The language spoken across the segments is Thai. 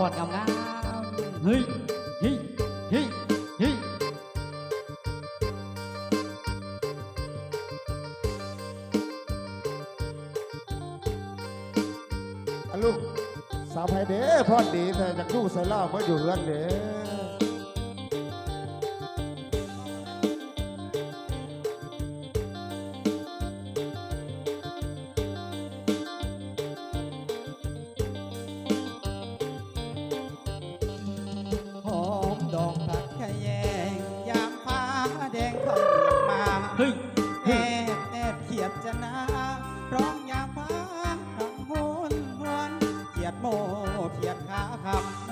พอดงามๆเฮ้ยเฮ้ยเฮ้ยเฮ้ยอะลูกสาวไพเด้พอดีแต่จากลูกใส่เหล่ามาอยู่เรือนเด้ โมเพียดขาขับ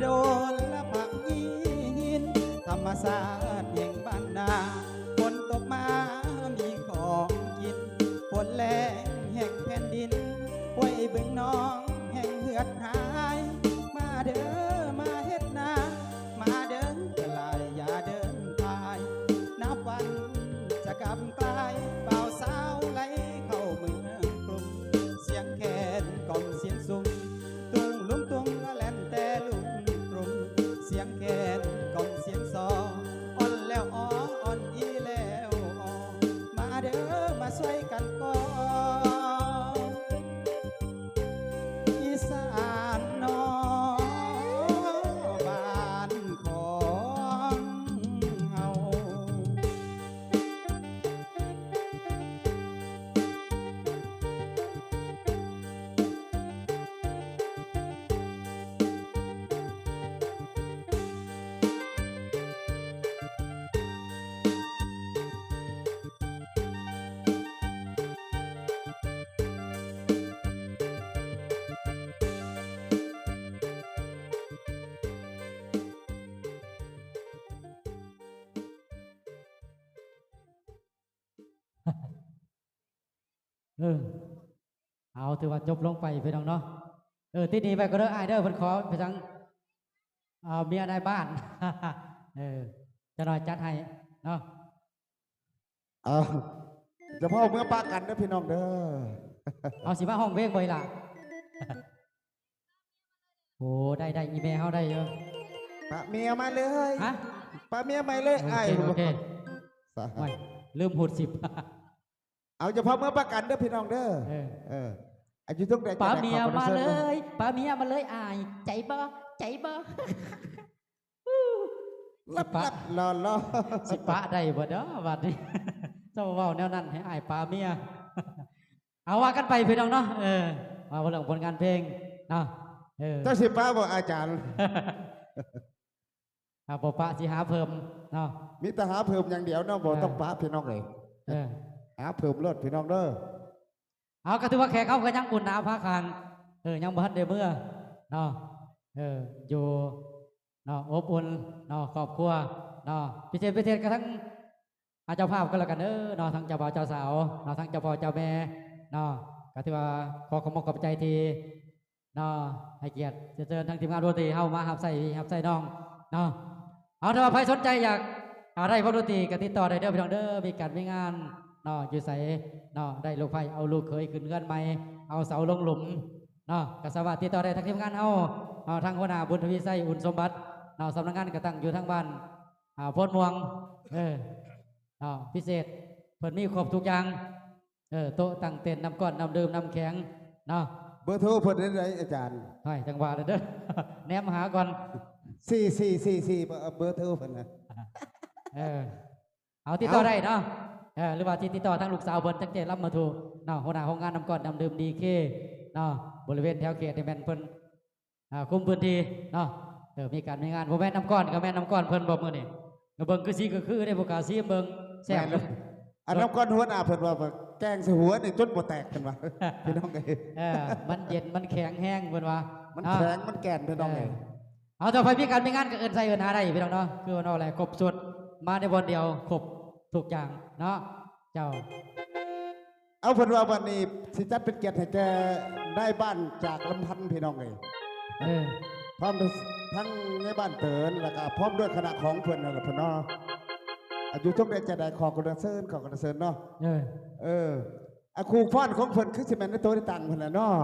โดนและผักยีนธรรมศาสตร์แห่งบ้านนาฝนตกมามีของกินฝนแรงแห่งแผ่นดินห้วยบึงน้องแห่งเหือดหา เออเอาถือว่าจบลงไปพี่น้องเนาะเออที่นี่ไปก็เด้ออายเด้อเพิ่นขอไปทางเอาเมียในบ้านเออจะหน่อยจัดให้เนาะเอาจะพ่อเมื่อปากันนะพี่น้องเด้อเอาสิมาห้องเวกบ่อยล่ะโอ้ได้ได้อีเมลเฮาได้เยอะปะเมียมาเลยฮะปะเมียมาเลยโอไอ้เคโอเคสาโอ้ยลืมหูดสิบ เอาจะพ่อเมื่อปากันเด้อพี่น้องเด้อเออ เอออายุต้องได้ป้าจะได้เมียขอบคุณมาซิร์เลฟนะยป้าเมียมาเลยอายใจบ่ใจบ่ลับลับรอรอสิปะได้บ่เด้อบัดนี้เจ้าเว้าแนวนั้นให้อายป้าเมียเอาว่ากันไปพี่น้องเนาะเออมาเรื่องผลงานเพลงเนาะเออเจ้าสิป้าบอกอาจารย์อ่าบ่ปะสิหาเพิ่มเนาะมีแต่หาเพิ่มอย่างเดียวเนาะบ่เออต้องป้าพี่น้องเลยเออ หาเพิ่มรถพี่น้องเด้อเอาก็ถือว่าแขกเขาก็ยังอุ่นหนาวพาคางเออยังบ่ทันได้เมื่อเนาะเอออยู่เนาะอบอุ่นเนาะครอบครัวเนาะพิเศษพิเศษกระทั่งอาเจ้าภาพก็แล้วกันเด้อเนาะทั้งเจ้าบ่าวเจ้าสาวเนาะทั้งเจ้าพ่อเจ้าแม่เนาะก็ถือว่าขอขอบคุณขอบใจทีเนาะให้เกียรติเชิญทั้งทีมงานดนตรีเฮามาหับใส่หับใส่น้องเนาะเอาถ้าว่าใครสนใจอยากอะไรพวกดนตรีก็ติดต่อได้เด้อพี่น้องเด้อมีการมีงาน เนาะอยู่ใส่เนาะได้ลูกไฟเอาลูกเคยขึ้นเงื่อนใหม่เอาเสาลงหลุมเนาะก็สามารถติดต่อได้ทั้งทีมงานเฮาเอาทางหัวหน้าบุญทวีไสอุ่นสมบัติเนาะสำนักงานก็ตั้งอยู่ทางบ้านอ่าโพนม่วงเออเนาะพิเศษเพิ่นมีครบทุกอย่างเออโต๊ะตั้งเต็นท์น้ำก้อนน้ำดื่มน้ำแข็งเนาะเบอร์โทรเพิ่นได้ไหนอาจารย์ให้จังหวะเด้อแนมหาก่อน4444เบอร์เบอร์โทรเพิ่นน่ะเออเอาติดต่อเอาได้เนาะเออ หรือว่าที่ติดต่อทางลูกสาวเพิ่นจังเจรับมาถูกเนาะหัวหน้าโรงงานน้ำก้อนน้ำดื่มดีเคเนาะบริเวณแถวเขตในแม่นเพิ่นอ่าคุมพื้นที่เนาะเออมีการมีงานบ่แม่นน้ำก้อนก็แม่นน้ำก้อนเพิ่นบ่มื้อนี้ก็เบิ่งคือสิก็คือได้บ่กล้าสิเบิ่งแซ่บม่นอันน้ำก้อนหัวหน้าเพิ่นว่าว่าแกล้งใส่หัวนี่จนบ่แตกกันว่าพี่น้องเอ้ยเออมันเย็นมันแข็งแห้งเพิ่นว่ามันเนาะแข็งมันแก่นพี่น้องเอ้ยเอาต่อไปมีการมีงานก็เอินใส่เอินหาได้พี่น้องเนาะคือว่าเนาะอะไรครบสุดมาในวันเดียวครบ ทุกอย่างเนาะเจ้า เอาเพิ่นว่าวันนี้สิจัดเป็นเกียรติให้แกได้บ้านจากลำพันธ์พี่น้องเอ้ยเออพร้อมทั้งทั้งในบ้านเตินแล้วก็พร้อมด้วยคณะของเพิ่นนั่นแหละเพิ่นเนาะอายุทุกเดือนจะได้ขอกระเซินขอกระเซินเนาะเออ เอออาครูฟ้อนของเพิ่นคือสิแม่นในตัวในตังเพิ่นน่ะเนาะ